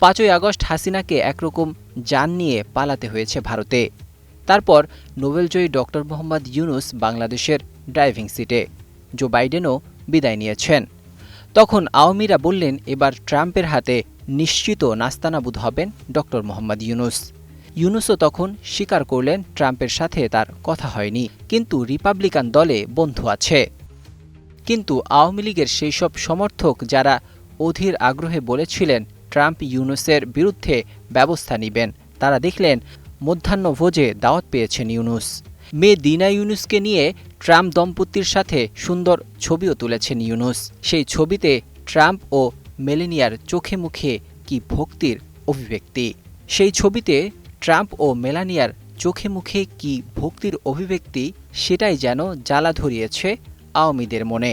পাঁচই আগস্ট হাসিনাকে একরকম যান নিয়ে পালাতে হয়েছে ভারতে। তারপর নোবেলজয়ী ডক্টর মোহাম্মদ ইউনুস বাংলাদেশের ড্রাইভিং সিটে। জো বাইডেনও বিদায় নিয়েছেন। তখন আওয়ামীরা বললেন, এবার ট্রাম্পের হাতে নিশ্চিত নাস্তানাবুদ হবেন ডক্টর মোহাম্মদ ইউনুস। ইউনুসও তখন স্বীকার করলেন, ট্রাম্পের সাথে তার কথা হয়নি, কিন্তু রিপাবলিকান দলে বন্ধু আছে। কিন্তু আওয়ামী লীগের সেই সব সমর্থক যারা অধীর আগ্রহে বলেছিলেন ট্রাম্প ইউনুসের বিরুদ্ধে ব্যবস্থা নেবেন। তারা দেখলেন মধ্যাহ্নভোজে দাওয়াত পেয়েছেন ইউনুস। মেয়ে দিনা ইউনুসকে নিয়ে ট্রাম্প দম্পতির সাথে সুন্দর ছবিও তুলেছেন ইউনুস। সেই ছবিতে ট্রাম্প ও মেলেনিয়ার চোখে মুখে কি ভক্তির অভিব্যক্তি? সেই ছবিতে ট্রাম্প ও মেলানিয়ার চোখে মুখে কি ভক্তির অভিব্যক্তি, সেটাই যেন জ্বালা ধরিয়েছে আওয়ামীদের মনে।